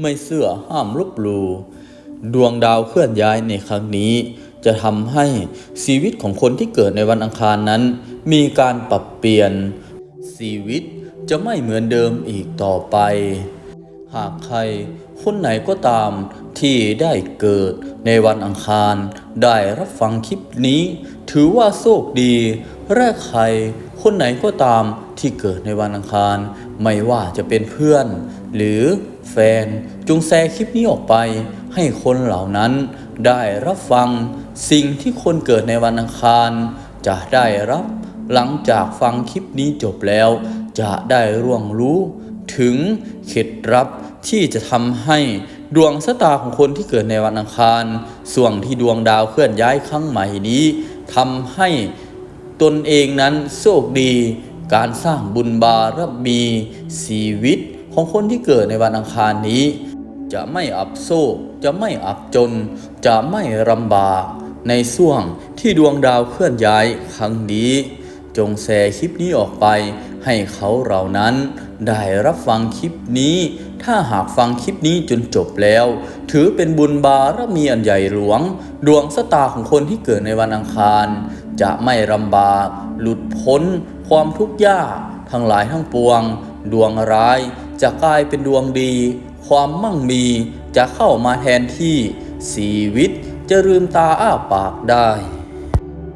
ไม่เสื่อห้ามลบหลู่ดวงดาวเคลื่อนย้ายในครั้งนี้ จะทำให้ชีวิตของคนที่เกิดในวันอังคารนั้น มีการปรับเปลี่ยน ชีวิตจะไม่เหมือนเดิมอีกต่อไป หากใครคนไหนก็ตามที่ได้เกิดในวันอังคาร ได้รับฟังคลิปนี้ ถือว่าโชคดีและใครคนไหนก็ตามที่เกิดในวันอังคาร ไม่ว่าจะเป็นเพื่อน หรือ แฟนจงแชร์คลิปนี้ออกไป ให้คนเหล่านั้น ได้รับฟังสิ่งที่คนเกิดในวันอังคาร จะได้รับ หลังจากฟังคลิปนี้จบแล้ว จะได้ร่วงรู้ ถึงเคล็ดลับที่จะทำให้ดวงชะตาของคนที่เกิดในวันอังคารส่วงที่ดวงดาวเคลื่อนย้ายครั้งใหม่นี้ทำให้ตนเองนั้นโชคดี การสร้างบุญบารมีชีวิต ของคนที่เกิดในวันอังคารนี้ จะไม่อับโซกจะไม่อับจน จะไม่ลำบากในช่วงที่ดวงดาวเคลื่อนย้ายครั้งนี้ จงแชร์คลิปนี้ออกไป ให้เขาเหล่านั้น ได้รับฟังคลิปนี้ ถ้าหากฟังคลิปนี้จนจบแล้ว ถือเป็นบุญบารมีอันใหญ่หลวง ดวงสตาของคนที่เกิดในวันอังคาร จะไม่ลำบาก หลุดพ้น ความทุกข์ยากทั้งหลายทั้งปวง ดวงร้าย จะกลายเป็นดวงดี ความมั่งมีจะเข้ามาแทนที่ชีวิตจะลืมตาอ้าปากได้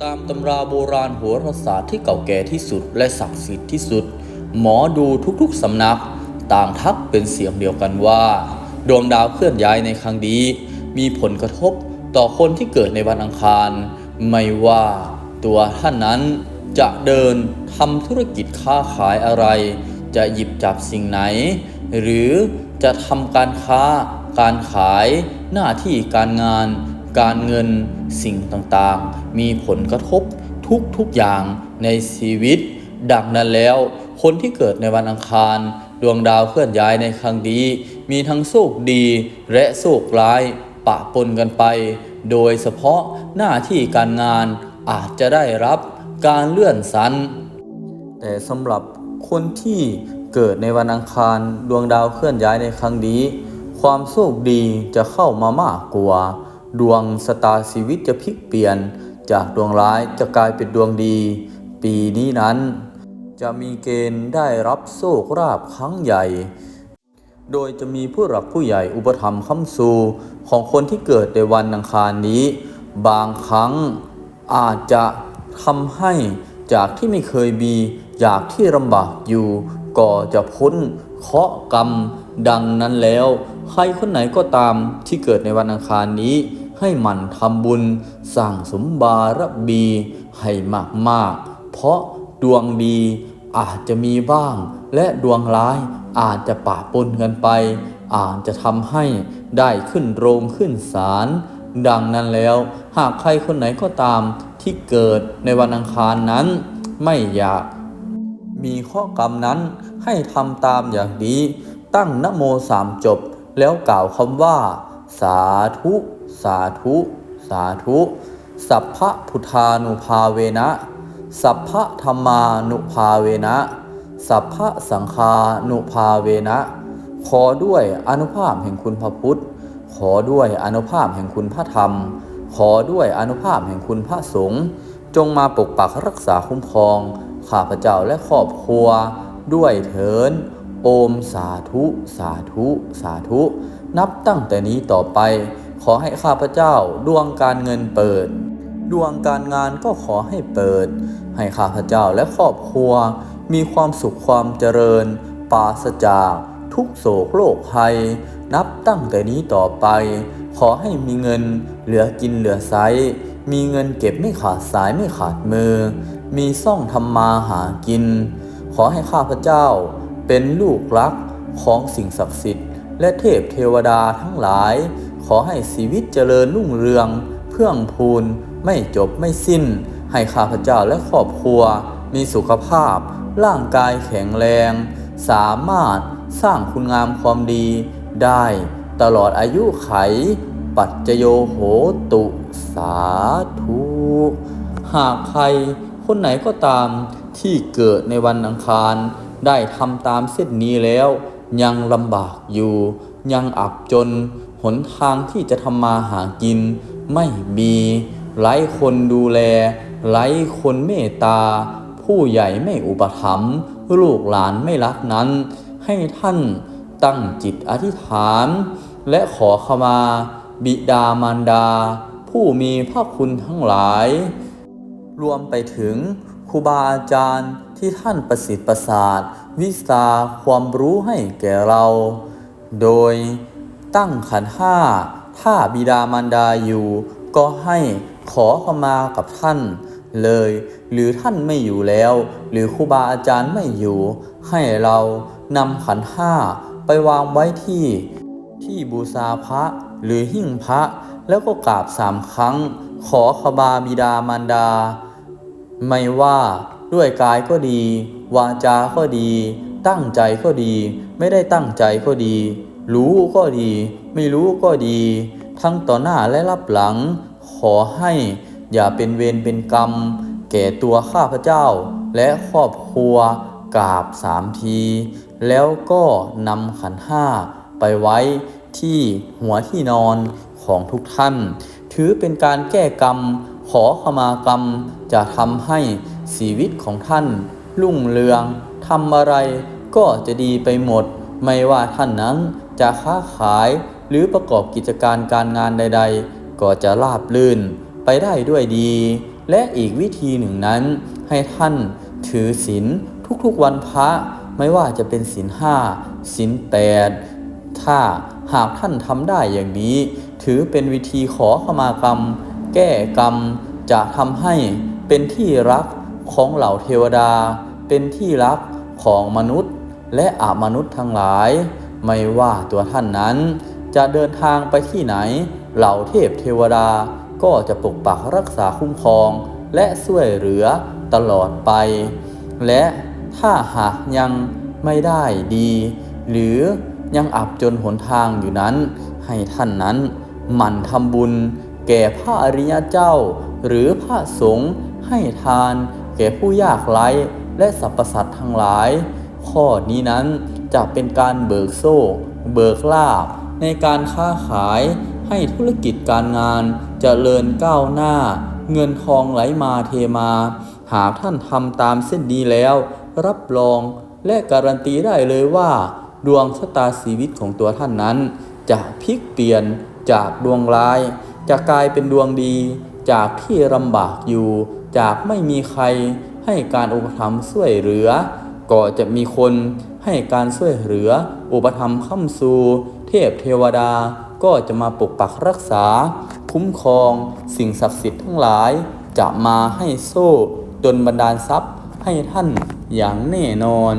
ตามตำราโบราณโหราศาสตร์ที่เก่าแก่ที่สุดและศักดิ์สิทธิ์ที่สุด หมอดูทุกๆสำนัก ต่างทักเป็นเสียงเดียวกันว่า ดวงดาวเคลื่อนย้ายในครั้งนี้ มีผลกระทบต่อคนที่เกิดในวันอังคาร ไม่ว่าตัวท่านนั้นจะเดินทำธุรกิจค้าขายอะไร จะหยิบจับสิ่งไหน หรือจะทำการค้า การขายหน้าที่การงาน การเงินสิ่งต่างๆ มีผลกระทบทุกๆอย่างในชีวิต ดังนั้นแล้ว คนที่เกิดในวันอังคารดวงดาวเคลื่อนย้ายในครั้งนี้ มีทั้งโชคดีและโชคร้ายปะปนกันไป โดยเฉพาะหน้าที่การงานอาจจะได้รับการเลื่อนสันแต่สำหรับ คนที่เกิดในวันอังคารดวงดาวเคลื่อนย้ายในครั้งนี้ ความโชคดีจะเข้ามามากกว่า ดวงสตาร์ชีวิตจะพลิกเปลี่ยน จากดวงร้ายจะกลายเป็นดวงดี ปีนี้นั้น จะมีเกณฑ์ได้รับโชคราบครั้งใหญ่ โดยจะมีผู้หลักผู้ใหญ่อุปถัมภ์ค้ำซูของคนที่เกิดในวันอังคารนี้ บางครั้งอาจจะทำให้จากที่ไม่เคยมี จากที่ลำบากอยู่ก็จะพ้นเคาะกรรมดังนั้นแล้ว ใครคนไหนก็ตามที่เกิดในวันอังคารนี้ ให้หมั่นทำบุญสั่งสมบารมีให้มากๆ เพราะดวงดีอาจจะมีบ้าง และดวงร้ายอาจจะปะปนกันไป อาจจะทำให้ได้ขึ้นโรงขึ้นศาลดังนั้นแล้ว หากใครคนไหนก็ตามที่เกิดในวันอังคารนั้น ไม่อยาก มีข้อกรรมนั้นให้ทำตามอย่างนี้ ตั้งนโมสามจบ แล้วกล่าวคำว่า สาธุ สาธุ สาธุ สัพพะพุทธานุภาเวนะ สัพพะธรรมานุภาเวนะ สัพพะสังฆานุภาเวนะ ขอด้วยอนุภาพแห่งคุณพระพุทธ ขอด้วยอนุภาพแห่งคุณพระธรรม ขอด้วยอนุภาพแห่งคุณพระสงฆ์จงมาปกปักรักษาคุ้มครอง ข้าพเจ้าและครอบครัว ด้วยเถิน โอมสาธุ สาธุ สาธุ นับตั้งแต่นี้ต่อไป ขอให้ข้าพเจ้าดวงการเงินเปิด ดวงการงานก็ขอให้เปิด ให้ข้าพเจ้าและครอบครัว มีความสุขความเจริญปราศจากทุกโศกโรคภัย นับตั้งแต่นี้ต่อไป ขอให้มีเงินเหลือกินเหลือใช้ มีเงินเก็บไม่ขาดสายไม่ขาดมือ มีซ่องทำมาหากิน ขอให้ข้าพเจ้าเป็นลูกรักของสิ่งศักดิ์สิทธิ์ และเทพเทวดาทั้งหลาย ขอให้ชีวิตเจริญรุ่งเรือง เพื่องพูนไม่จบไม่สิ้น ให้ข้าพเจ้าและครอบครัว มีสุขภาพ ร่างกายแข็งแรง สามารถสร้างคุณงามความดีได้ตลอดอายุไข ปัจจโยโหตุสาธุหากใครคนไหนก็ตามที่เกิดในวันอังคาร ได้ทำตามเส้นนี้แล้ว ยังลำบากอยู่ ยังอับจน หนทางที่จะทำมาหากิน ไม่มีไร้คนดูแลไร้คนเมตตา ผู้ใหญ่ไม่อุปถัมภ์ลูกหลานไม่รักนั้น ให้ท่านตั้งจิตอธิษฐาน และขอขมา บิดามารดา ผู้มีพระคุณทั้งหลาย รวมไปถึงครูบาอาจารย์ที่ท่านประสิทธิ์ประสาท วิชาความรู้ให้แก่เรา โดยตั้งขันห้า ถ้าบิดามารดาอยู่ ก็ให้ขอขมากับท่านเลย หรือท่านไม่อยู่แล้ว หรือครูบาอาจารย์ไม่อยู่ ให้เรานำขันห้าไปวางไว้ที่ ที่บูชาพระหรือหิ้งพระ แล้วก็กราบสามครั้ง ขอขบาบิดามารดา ไม่ว่าด้วยกายก็ดี วาจาก็ดี ตั้งใจก็ดี ไม่ได้ตั้งใจก็ดี รู้ก็ดี ไม่รู้ก็ดี ทั้งต่อหน้าและรับหลัง ขอให้อย่าเป็นเวรเป็นกรรม แก่ตัวข้าพเจ้า และครอบครัวกราบสามที แล้วก็นำขันห้า ไปไว้ที่หัวที่นอนของทุกท่าน ถือเป็นการแก้กรรม ขอขมากรรม จะทำให้ชีวิตของท่าน รุ่งเรืองทำอะไรก็จะดีไปหมด ไม่ว่าท่านนั้นจะค้าขายหรือประกอบกิจการการงานใด ๆ ก็จะราบลื่นไปได้ด้วยดี และอีกวิธีหนึ่งนั้น ให้ท่านถือศีลทุกๆวันพระไม่ว่าจะเป็นศีลห้าศีลแปด ถ้าหากท่านทำได้อย่างนี้ ถือเป็นวิธีขอขมากรรม แก้กรรม จะทำให้เป็นที่รักของเหล่าเทวดา เป็นที่รักของมนุษย์ และอมนุษย์ทั้งหลาย ไม่ว่าตัวท่านนั้น จะเดินทางไปที่ไหน เหล่าเทพเทวดาก็จะปกปักรักษาคุ้มครอง และช่วยเหลือตลอดไป และถ้าหากยังไม่ได้ดี หรือ ยังอับจนหนทางอยู่นั้น ให้ท่านนั้นหมั่นทำบุญ แก่พระอริยเจ้า หรือพระสงฆ์ให้ทาน แก่ผู้ยากไร้และสรรพสัตว์ทั้งหลาย ข้อนี้นั้นจะเป็นการเบิกโซ่ เบิกลาภในการค้าขายให้ธุรกิจการงานจเจริญก้าวหน้า เงินทองไหลมาเทมา หากท่านทำตามเส้นนี้แล้ว รับรองและการันตีได้เลยว่า ดวงชะตาชีวิตของตัวท่านนั้น จะพลิกเปลี่ยนจากดวงร้าย จะกลายเป็นดวงดี จากที่ลำบากอยู่ จากไม่มีใครให้การอุปถัมภ์ช่วยเหลือ ก็จะมีคนให้การช่วยเหลือ อุปถัมภ์ค้ำซูเทพเทวดาก็จะมาปกปักรักษา คุ้มครอง สิ่งศักดิ์สิทธิ์ทั้งหลาย จะมาให้โซ่ดนบันดาลทรัพย์ให้ท่านอย่างแน่นอน